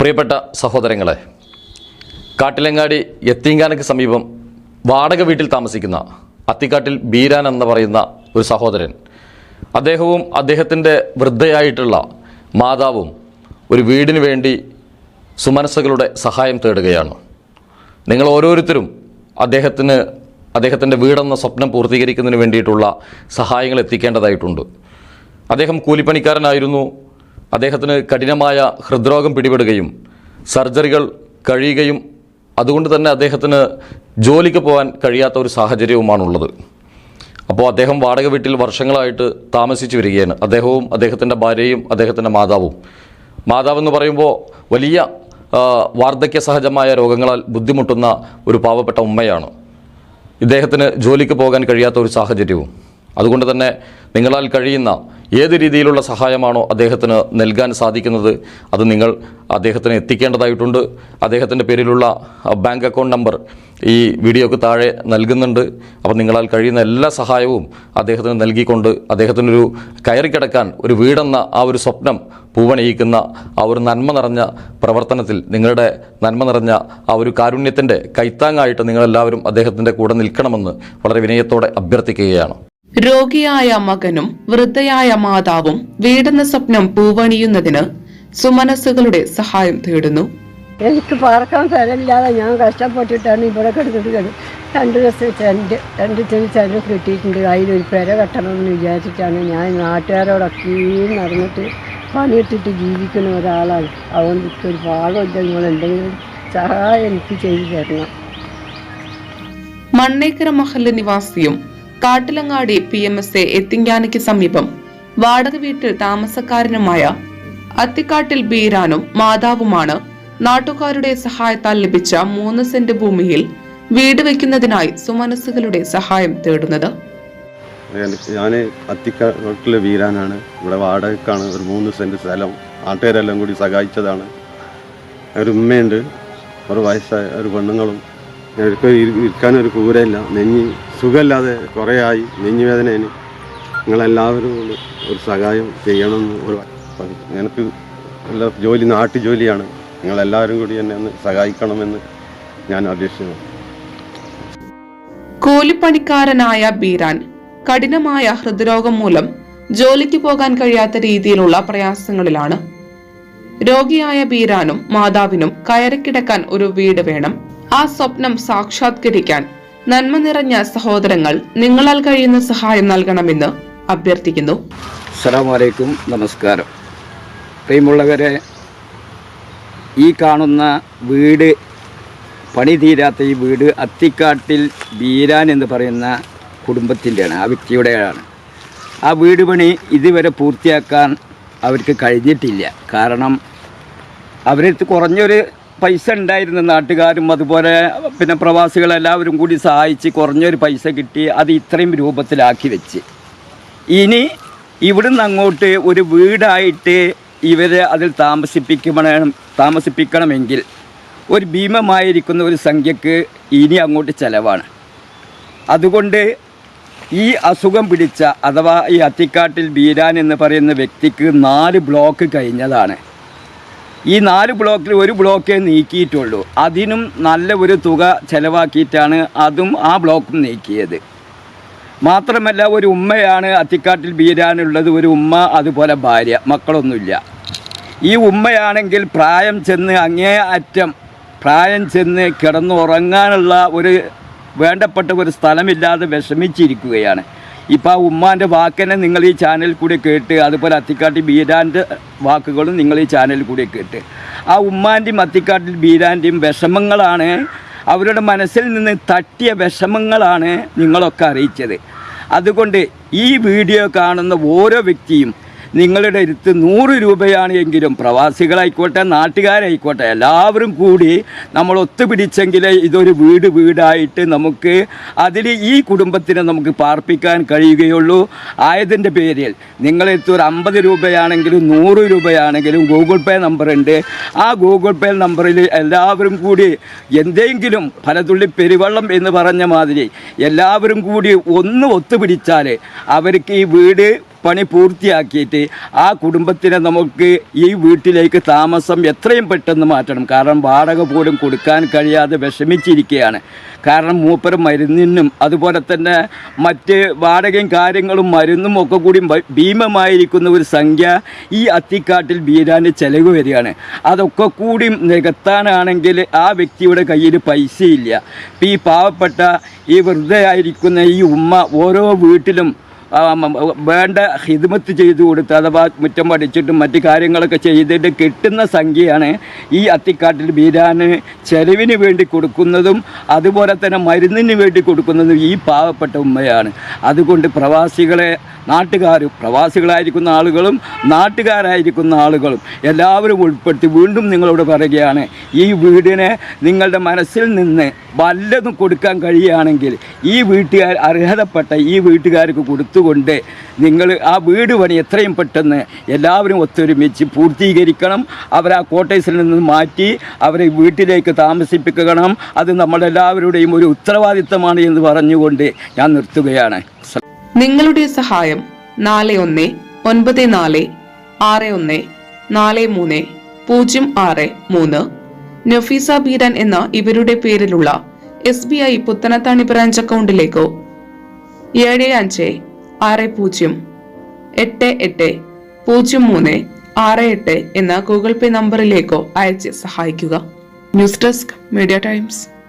പ്രിയപ്പെട്ട സഹോദരങ്ങളെ കാട്ടിലങ്ങാടി എത്തിങ്കാനയ്ക്ക് സമീപം വാടക വീട്ടിൽ താമസിക്കുന്ന അത്തിക്കാട്ടിൽ ബീരാൻ എന്ന് പറയുന്ന ഒരു സഹോദരൻ അദ്ദേഹവും അദ്ദേഹത്തിന്റെ വൃദ്ധയായിട്ടുള്ള മാതാവും ഒരു വീടിന് വേണ്ടി സുമനസ്സുകളുടെ സഹായം തേടുകയാണ്. നിങ്ങൾ ഓരോരുത്തരും അദ്ദേഹത്തിന് അദ്ദേഹത്തിന്റെ വീടെന്ന സ്വപ്നം പൂർത്തീകരിക്കുന്നതിന് വേണ്ടിയിട്ടുള്ള സഹായങ്ങൾ എത്തിക്കേണ്ടതായിട്ടുണ്ട്. അദ്ദേഹം കൂലിപ്പണിക്കാരനായിരുന്നു. അദ്ദേഹത്തിന് കഠിനമായ ഹൃദ്രോഗം പിടിപെടുകയും സർജറികൾ കഴിയുകയും അതുകൊണ്ട് തന്നെ അദ്ദേഹത്തിന് ജോലിക്ക് പോകാൻ കഴിയാത്ത ഒരു സാഹചര്യവുമാണുള്ളത്. അപ്പോൾ അദ്ദേഹം വാടക വീട്ടിൽ വർഷങ്ങളായിട്ട് താമസിച്ചു വരികയാണ്. അദ്ദേഹവും അദ്ദേഹത്തിന്റെ ഭാര്യയും അദ്ദേഹത്തിന്റെ മാതാവും. മാതാവെന്ന് പറയുമ്പോൾ വലിയ വാർദ്ധക്യ സഹജമായ രോഗങ്ങളാൽ ബുദ്ധിമുട്ടുന്ന ഒരു പാവപ്പെട്ട ഉമ്മയാണ്. ഇദ്ദേഹത്തിന് ജോലിക്ക് പോകാൻ കഴിയാത്ത ഒരു സാഹചര്യവും. അതുകൊണ്ട് തന്നെ നിങ്ങളാൽ കഴിയുന്ന ഏത് രീതിയിലുള്ള സഹായമാണോ അദ്ദേഹത്തിന് നൽകാൻ സാധിക്കുന്നത്? അത് നിങ്ങൾ അദ്ദേഹത്തിന് എത്തിക്കേണ്ടതായിട്ടുണ്ട്. അദ്ദേഹത്തിന്റെ പേരിലുള്ള ബാങ്ക് അക്കൗണ്ട് നമ്പർ ഈ വീഡിയോക്ക് താഴെ നൽകുന്നുണ്ട്. അപ്പോൾ നിങ്ങളാൽ കഴിയുന്ന എല്ലാ സഹായവും അദ്ദേഹത്തിന് നൽകിക്കൊണ്ട് അദ്ദേഹത്തിനൊരു കയറിക്കിടക്കാൻ ഒരു വീടെന്ന ആ ഒരു സ്വപ്നം പൂവണയിക്കുന്ന ആ ഒരു നന്മ നിറഞ്ഞ പ്രവർത്തനത്തിൽ നിങ്ങളുടെ നന്മ നിറഞ്ഞ ആ ഒരു കാരുണ്യത്തിന്റെ കൈത്താങ്ങായിട്ട് നിങ്ങളെല്ലാവരും അദ്ദേഹത്തിന്റെ കൂടെ നിൽക്കണമെന്ന് വളരെ വിനയത്തോടെ അഭ്യർത്ഥിക്കുകയാണ്. രോഗിയായ മകനും വൃദ്ധയായ മാതാവും വീടെന്ന സ്വപ്നം പൂവണിയുന്നതിന് സുമനസ്സുകളുടെ സഹായം തേടുന്നു. എനിക്ക് പാർക്കാൻ സ്ഥലമില്ലാതെ ഞാൻ കഷ്ടപ്പെട്ടിട്ടാണ് ഇവിടെ കിടന്നിട്ട് കിട രണ്ട് ദിവസം രണ്ട് ചെവി ചെണ്ട് കിട്ടിയിട്ടുണ്ട്. അതിലൊരു പെര കെട്ടണമെന്ന് വിചാരിച്ചിട്ടാണ് ഞാൻ നാട്ടുകാരോടൊക്കെ നടന്നിട്ട് പണിയിട്ടിട്ട് ജീവിക്കുന്ന ഒരാളാണ്. അതുകൊണ്ട് എനിക്ക് ഒരു പാകമില്ല നിങ്ങൾ എന്തെങ്കിലും സഹായം എനിക്ക് ചെയ്തു തരണം. മണ്ണേക്കര മഹല്ല് നിവാസിയും Kattilangadi P M S A എത്തിങ്കാനയ്ക്ക് സമീപം വാടക വീട്ടിൽ താമസക്കാരനുമായ അത്തിക്കാട്ടിൽ ബീരാനും മാതാവുമാണ് നാട്ടുകാരുടെ സഹായത്താൽ ലഭിച്ച മൂന്ന് സെന്റ് ഭൂമിയിൽ വീട് വെക്കുന്നതിനായി സുമനസ്സുകളുടെ സഹായം തേടുന്നത്. ഞാൻ അത്തിക്കാട്ടിലെ വീരാനാണ്. ഇവിടെ വാടകക്കാണ്. ഒരു മൂന്ന് സെന്റ് സ്ഥലം. നാട്ടുകാരെല്ലാം കൂടി സഹായിച്ചതാണ്. ഒരു ഉമ്മയുണ്ട്. ഒരു വയസ്സായ ഒരു പെണ്ണുങ്ങളും എനിക്ക് ഇരി- ഇരിക്കാനൊരു കൂരയില്ല. നെഞ്ഞി സുഖമില്ലാതെ കുറേ ആയി നെഞ്ഞി വേദനയാണ് നിങ്ങളെല്ലാവരും ഒരു സഹായം ചെയ്യണമെന്ന് ഒരു എനിക്ക് എല്ലാ ജോലി നാട്ടു ജോലിയാണ്. നിങ്ങളെല്ലാവരും കൂടി എന്നെ ഒന്ന് സഹായിക്കണമെന്ന് ഞാൻ അപേക്ഷിക്കുന്നു. കൂലിപ്പണിക്കാരനായ ബീരാൻ കഠിനമായ ഹൃദ്രോഗം മൂലം ജോലിക്ക് പോകാൻ കഴിയാത്ത രീതിയിലുള്ള പ്രയാസങ്ങളിലാണ്. രോഗിയായ ബീരാനും മാതാവിനും കയറിക്കിടക്കാൻ ഒരു വീട് വേണം. ആ സ്വപ്നം സാക്ഷാത്കരിക്കാൻ നന്മ നിറഞ്ഞ സഹോദരങ്ങൾ നിങ്ങളാൽ കഴിയുന്ന സഹായം നൽകണമെന്ന് അഭ്യർത്ഥിക്കുന്നു. അസ്സലാമലൈക്കും. നമസ്കാരം. പ്രിയമുള്ളവരെ ഈ കാണുന്ന വീട് പണി തീരാത്ത ഈ വീട് അത്തിക്കാട്ടിൽ ബീരാൻ എന്ന് പറയുന്ന കുടുംബത്തിന്റെയാണ് ആ വ്യക്തിയുടെയാണ്. ആ വീട് പണി ഇതുവരെ പൂർത്തിയാക്കാൻ അവർക്ക് കഴിഞ്ഞിട്ടില്ല. കാരണം അവരടുത്ത് കുറഞ്ഞൊരു പൈസ ഉണ്ടായിരുന്ന നാട്ടുകാരും അതുപോലെ പിന്നെ പ്രവാസികളെല്ലാവരും കൂടി സഹായിച്ച് കുറഞ്ഞൊരു പൈസ കിട്ടി അത് ഇത്രയും രൂപത്തിലാക്കി വെച്ച്. ഇനി ഇവിടുന്ന് അങ്ങോട്ട് ഒരു വീടായിട്ട് ഇവരെ അതിൽ താമസിപ്പിക്കണം താമസിപ്പിക്കണമെങ്കിൽ ഒരു ഭീമമായിരിക്കുന്ന ഒരു സംഖ്യക്ക് ഇനി അങ്ങോട്ട് ചിലവാണ്. അതുകൊണ്ട് ഈ അസുഖം പിടിച്ച അഥവാ ഈ അത്തിക്കാട്ടിൽ ബീരാൻ എന്ന് പറയുന്ന വ്യക്തിക്ക് നാല് ബ്ലോക്ക് കഴിഞ്ഞതാണ്. ഈ നാല് ബ്ലോക്കിൽ ഒരു ബ്ലോക്കേ നീക്കിയിട്ടുള്ളൂ. അതിനും നല്ല ഒരു തുക ചെലവാക്കിയിട്ടാണ് അതും ആ ബ്ലോക്കും നീക്കിയത്. മാത്രമല്ല ഒരു ഉമ്മയാണ് അത്തിക്കാട്ടിൽ ബീരാനുള്ളത് ഒരു ഉമ്മ അതുപോലെ ഭാര്യ. മക്കളൊന്നുമില്ല. ഈ ഉമ്മയാണെങ്കിൽ പ്രായം ചെന്ന് അങ്ങേ അറ്റം പ്രായം ചെന്ന് കിടന്നുറങ്ങാനുള്ള ഒരു വേണ്ടപ്പെട്ട ഒരു സ്ഥലമില്ലാതെ വിഷമിച്ചിരിക്കുകയാണ്. ഇപ്പോൾ ആ ഉമ്മാന്റെ വാക്കിനെ നിങ്ങൾ ഈ ചാനലിൽ കൂടി കേട്ട് അതുപോലെ അത്തിക്കാട്ടി ബീരാന്റെ വാക്കുകളും നിങ്ങൾ ഈ ചാനലിൽ കൂടി കേട്ട്. ആ ഉമ്മാന്റെയും അത്തിക്കാട്ടിൽ ബീരാന്റെയും വിഷമങ്ങളാണ് അവരുടെ മനസ്സിൽ നിന്ന് തട്ടിയ വിഷമങ്ങളാണ് നിങ്ങളൊക്കെ അറിയിച്ചത്. അതുകൊണ്ട് ഈ വീഡിയോ കാണുന്ന ഓരോ വ്യക്തിയും നിങ്ങളുടെ അടുത്ത് നൂറ് രൂപയാണ് എങ്കിലും പ്രവാസികളായിക്കോട്ടെ നാട്ടുകാരായിക്കോട്ടെ എല്ലാവരും കൂടി നമ്മൾ ഒത്തുപിടിച്ചെങ്കിലേ ഇതൊരു വീട് വീടായിട്ട് നമുക്ക് അതിൽ ഈ കുടുംബത്തിനെ നമുക്ക് പാർപ്പിക്കാൻ കഴിയുകയുള്ളൂ. ആയതിന്റെ പേരിൽ നിങ്ങളെടുത്ത് ഒരു അമ്പത് രൂപയാണെങ്കിലും നൂറ് രൂപയാണെങ്കിലും ഗൂഗിൾ പേ നമ്പറുണ്ട്. ആ ഗൂഗിൾ പേ നമ്പറിൽ എല്ലാവരും കൂടി എന്തെങ്കിലും ഫലതുള്ളി പെരുവെള്ളം എന്ന് പറഞ്ഞ മാതിരി എല്ലാവരും കൂടി ഒന്ന് ഒത്തുപിടിച്ചാൽ അവർക്ക് ഈ വീട് പണി പൂർത്തിയാക്കിയിട്ട് ആ കുടുംബത്തിനെ നമുക്ക് ഈ വീട്ടിലേക്ക് താമസം എത്രയും പെട്ടെന്ന് മാറ്റണം. കാരണം വാടക പോലും കൊടുക്കാൻ കഴിയാതെ വിഷമിച്ചിരിക്കുകയാണ്. കാരണം മൂപ്പര് മരുന്നിനും അതുപോലെ തന്നെ മറ്റ് വാടകയും കാര്യങ്ങളും മരുന്നും ഒക്കെ കൂടി ഭീമമായിരിക്കുന്ന ഒരു സംഖ്യ ഈ അത്തിക്കാട്ടിൽ ബീരാന് ചെലവ് വരികയാണ്. അതൊക്കെ കൂടി നികത്താനാണെങ്കിൽ ആ വ്യക്തിയുടെ കയ്യിൽ പൈസയില്ല. ഇപ്പം ഈ പാവപ്പെട്ട ഈ വെറുതെ ആയിരിക്കുന്ന ഈ ഉമ്മ ഓരോ വീട്ടിലും വേണ്ട ഹിദ്മത്ത് ചെയ്തു കൊടുത്ത് അഥവാ മുറ്റം പഠിച്ചിട്ടും മറ്റു കാര്യങ്ങളൊക്കെ ചെയ്തിട്ട് കിട്ടുന്ന സംഖ്യയാണ് ഈ അത്തിക്കാട്ടിൽ ബീരാന് ചെലവിന് വേണ്ടി കൊടുക്കുന്നതും അതുപോലെ തന്നെ മരുന്നിന് വേണ്ടി കൊടുക്കുന്നതും ഈ പാവപ്പെട്ട ഉമ്മയാണ്. അതുകൊണ്ട് പ്രവാസികളെ നാട്ടുകാരും പ്രവാസികളായിരിക്കുന്ന ആളുകളും നാട്ടുകാരായിരിക്കുന്ന ആളുകളും എല്ലാവരും ഉൾപ്പെടുത്തി വീണ്ടും നിങ്ങളോട് പറയുകയാണ് ഈ വീടിനെ നിങ്ങളുടെ മനസ്സിൽ നിന്ന് വല്ലതും കൊടുക്കാൻ കഴിയുകയാണെങ്കിൽ ഈ വീട്ടുകാർ അർഹതപ്പെട്ട ഈ വീട്ടുകാർക്ക് കൊടുത്തുകൊണ്ട് നിങ്ങൾ ആ വീട് പണി എത്രയും പെട്ടെന്ന് എല്ലാവരും ഒത്തൊരുമിച്ച് പൂർത്തീകരിക്കണം. അവരെ ആ കോട്ടേഴ്സിൽ നിന്ന് മാറ്റി അവരെ വീട്ടിലേക്ക് താമസിപ്പിക്കണം. അത് നമ്മളെല്ലാവരുടെയും ഒരു ഉത്തരവാദിത്തമാണ് എന്ന് പറഞ്ഞുകൊണ്ട് ഞാൻ നിർത്തുകയാണ്. നിങ്ങളുടെ സഹായം നാല് ഒന്ന് ഒൻപത് നാല് ആറ് ഒന്ന് നാല് മൂന്ന് പൂജ്യം ആറ് മൂന്ന്. നഫീസ ബീരാൻ എന്ന ഇവരുടെ പേരിലുള്ള S B I Puthanathani branch അക്കൗണ്ടിലേക്കോ? ഏഴ് അഞ്ച് ആറ് പൂജ്യം. എട്ട് എട്ട്. പൂജ്യം മൂന്ന്. ആറ് എട്ട് എന്ന ഗൂഗിൾ പേ നമ്പറിലേക്കോ അയച്ച് സഹായിക്കുക. News desk media times.